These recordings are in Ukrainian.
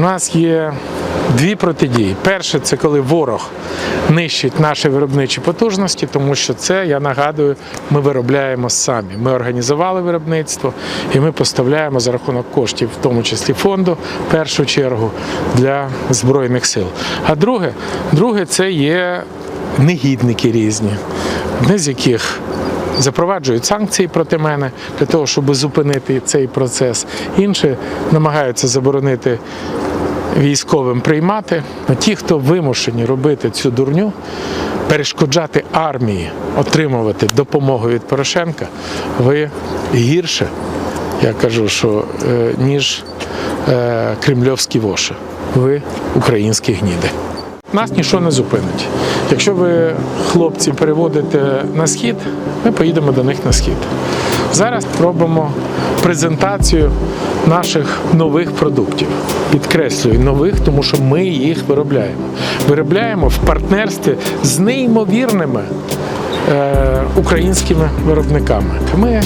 нас є дві протидії. Перше, це коли ворог нищить наші виробничі потужності, тому що це, я нагадую, ми виробляємо самі. Ми організували виробництво і ми поставляємо за рахунок коштів, в тому числі фонду, в першу чергу для Збройних сил. А друге, друге це є негідники різні, одне з яких запроваджують санкції проти мене для того, щоб зупинити цей процес. Інші намагаються заборонити військовим приймати. А ті, хто вимушені робити цю дурню, перешкоджати армії отримувати допомогу від Порошенка, ви гірше, я кажу, що е, ніж е, кремльовські воші. Ви українські гніди. Нас нічого не зупинить. Якщо ви, хлопці, переводите на схід, ми поїдемо до них на схід. Зараз робимо презентацію наших нових продуктів. Підкреслюю, нових, тому що ми їх виробляємо. Виробляємо в партнерстві з неймовірними е, українськими виробниками. Ми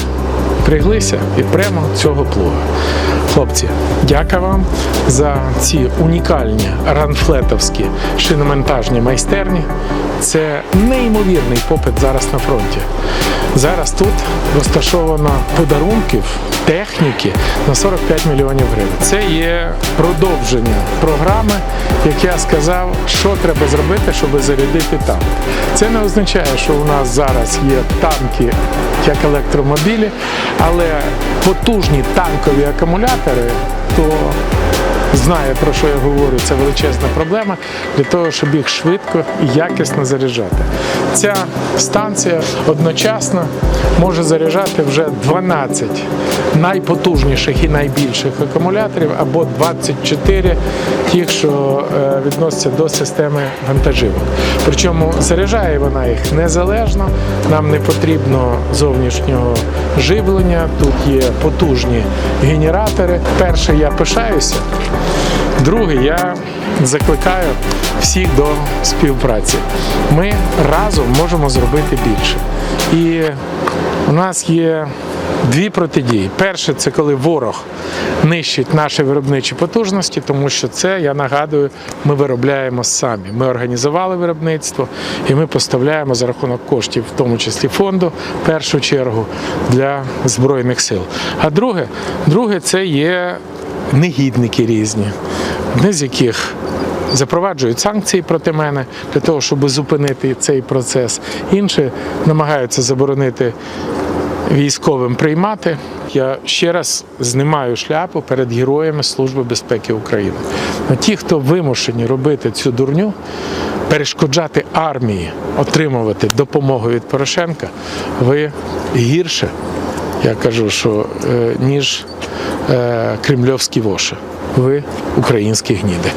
приглися і прямо цього плуга. Хлопці, дякую вам за ці унікальні ранфлетовські шиномонтажні майстерні. Це неймовірний попит зараз на фронті. Зараз тут розташовано подарунків, техніки на 45 мільйонів гривень. Це є продовження програми, як я сказав, що треба зробити, щоб зарядити танк. Це не означає, що у нас зараз є танки як електромобілі, але потужні танкові акумулятори, то знає про що я говорю, це величезна проблема для того, щоб їх швидко і якісно заряджати. Ця станція одночасно може заряджати вже 12 найпотужніших і найбільших акумуляторів або 24 тих, що е, відносяться до системи вантажівок. Причому заряджає вона їх незалежно, нам не потрібно зовнішнього живлення. Тут є потужні генератори. Перше, я пишаюся. Друге, я закликаю всіх до співпраці. Ми разом можемо зробити більше. І у нас є дві протидії. Перше, це коли ворог нищить наші виробничі потужності, тому що це, я нагадую, ми виробляємо самі. Ми організували виробництво і ми поставляємо за рахунок коштів, в тому числі фонду, в першу чергу для Збройних сил. А друге, друге це є негідники різні, одне з яких запроваджують санкції проти мене для того, щоб зупинити цей процес. Інші намагаються заборонити військовим приймати. Я ще раз знімаю шляпу перед героями Служби безпеки України. А ті, хто вимушені робити цю дурню, перешкоджати армії отримувати допомогу від Порошенка, ви гірше, я кажу, що е, ніж кремльовські воші. Ви українські гніди.